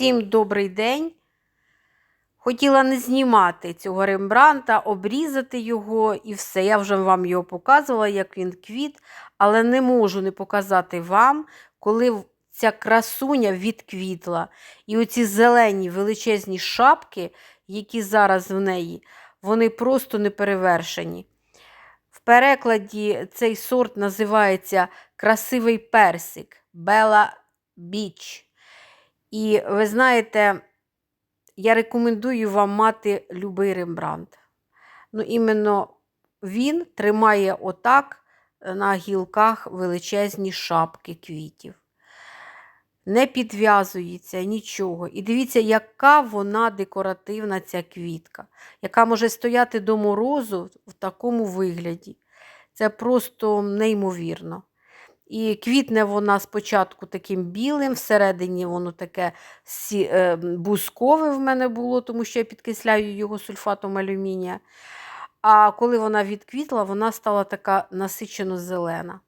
Всім добрий день. Хотіла не знімати цього рембранта, обрізати його і все. Я вже вам його показувала, як він квіт, але не можу не показати вам, коли ця красуня відквітла. І оці зелені величезні шапки, які зараз в неї, вони просто неперевершені. В перекладі цей сорт називається Красивий персик Бела Біч. І ви знаєте, я рекомендую вам мати любий рембрандт. Ну, іменно він тримає отак на гілках величезні шапки квітів. Не підв'язується нічого. І дивіться, яка вона декоративна, ця квітка, яка може стояти до морозу в такому вигляді. Це просто неймовірно. І квітне вона спочатку таким білим, всередині воно таке е, бускове в мене було, тому що я підкисляю його сульфатом алюмінія. А коли вона відквітла, вона стала така насичено зелена.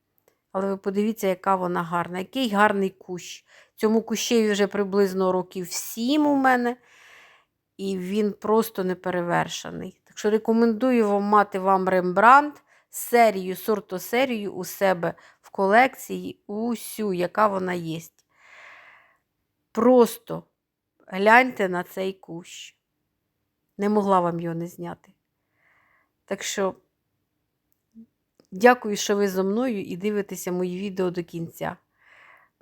Але ви подивіться, яка вона гарна, який гарний кущ. Цьому кущеві вже приблизно років 7 у мене, і він просто неперевершений. Так що рекомендую вам мати вам рембрандт, серію, сортосерію у себе в колекції, усю, яка вона є. Просто гляньте на цей кущ. Не могла вам його не зняти. Так що, дякую, що ви зо мною і дивитеся мої відео до кінця.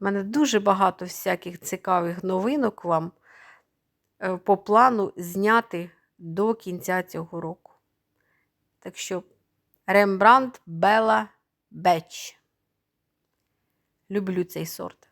У мене дуже багато всяких цікавих новинок вам е, по плану зняти до кінця цього року. Так що, Рембрандт Бела Беч. Люблю цей сорт.